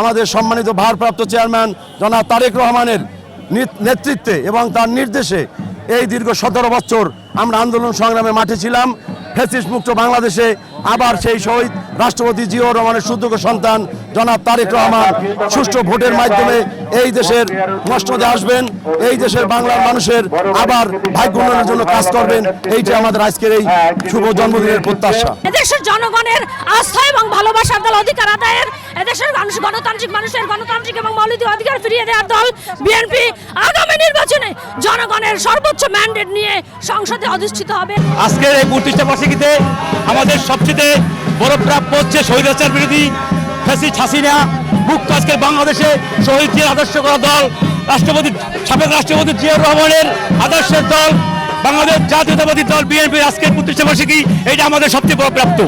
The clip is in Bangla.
আমাদের সম্মানিত ভারপ্রাপ্ত চেয়ারম্যান জনাব তারেক রহমানের নেতৃত্বে এবং তার নির্দেশে এই দীর্ঘ সতেরো বছর আমরা আন্দোলন সংগ্রামে মাঠে ছিলাম। ফেসিস মুক্ত বাংলাদেশে আবার সেই শহীদ রাষ্ট্রপতি জিয়াউর রহমানের সুযোগ্য সন্তান জনাব তারেক রহমান সুষ্ঠু ভোটের মাধ্যমে এই দেশের মসনদে আসবেন, এই দেশের বাংলার মানুষের আবার ভাগ্য উন্নয়নের জন্য কাজ করবেন এইটা আমাদের আজকের এই শুভ জন্মদিনের প্রত্যাশা। এদেশের জনগণের আস্থা এবং ভালোবাসার দল অধিকার আদায়ের, এদেশের মানুষ গণতান্ত্রিক মানুষের গণতান্ত্রিক এবং মৌলিক অধিকার ফিরিয়ে দেওয়ার দল বিএনপি জনগণের সর্বোচ্চ ম্যান্ডেট নিয়ে সংসদে অধিষ্ঠিত হবে। আজকের এই প্রতিষ্ঠা বার্ষিকীতে আমাদের সবচেয়ে বড় প্রাপ্য হচ্ছে স্বৈরাচার বিরোধী ফ্যাসিস্ট হাসিনা, মুক্ত আজকের বাংলাদেশে শহীদ জিয়ার আদর্শ করা দল, রাষ্ট্রপতি, সাবেক রাষ্ট্রপতি জিয়াউর রহমানের আদর্শের দল, বাংলাদেশ জাতীয়তাবাদী দল, বিএনপির আজকের প্রতিষ্ঠা বার্ষিকী, এটা আমাদের সবচেয়ে বড় প্রাপ্ত